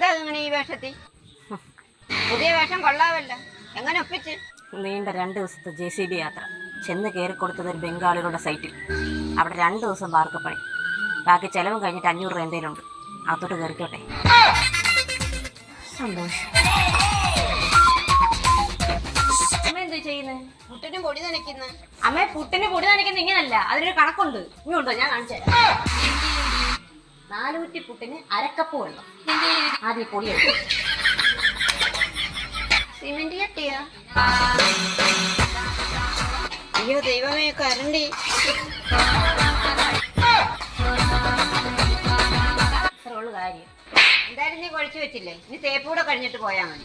വേഷത്തി പുതിയ വേഷം കൊള്ളാവല്ലോ. എങ്ങനെ ഒപ്പിച്ച്? നീണ്ട രണ്ട് ദിവസത്തെ ജെ സി ബി യാത്ര. ചെന്ന് കയറി കൊടുത്തത് ഒരു ബംഗാളികളുടെ സൈറ്റിൽ. അവിടെ രണ്ട് ദിവസം വാർക്കപ്പണി ബാക്കി ചെലവും കഴിഞ്ഞിട്ട് അഞ്ഞൂറ് രൂപ എന്തേലും ഉണ്ട്. അതോട്ട് കയറിക്കോട്ടെ. സന്തോഷം. എന്താ പൊടി നനയ്ക്കുന്നു. അമ്മ പുട്ടിന് പൊടി നനയ്ക്കുന്ന ഇങ്ങനല്ല. അതിനൊരു കണക്കുണ്ട്. ഇങ്ങോട്ടോ ഞാൻ കാണിച്ചു നാലുകുറ്റി പുട്ടിന് അരക്കപ്പ് വെള്ളം. ആദ്യം പൊടി സിമെന്റ് ചട്ടിയാ അയ്യോ ദൈവമേ കരണ്ടി. ഇത്രേ ഉള്ളു കാര്യം. എന്തായാലും നീ കൊഴിച്ചു വെച്ചില്ലേ? ഇനി തേപ്പൂടെ കഴിഞ്ഞിട്ട് പോയാൽ മതി.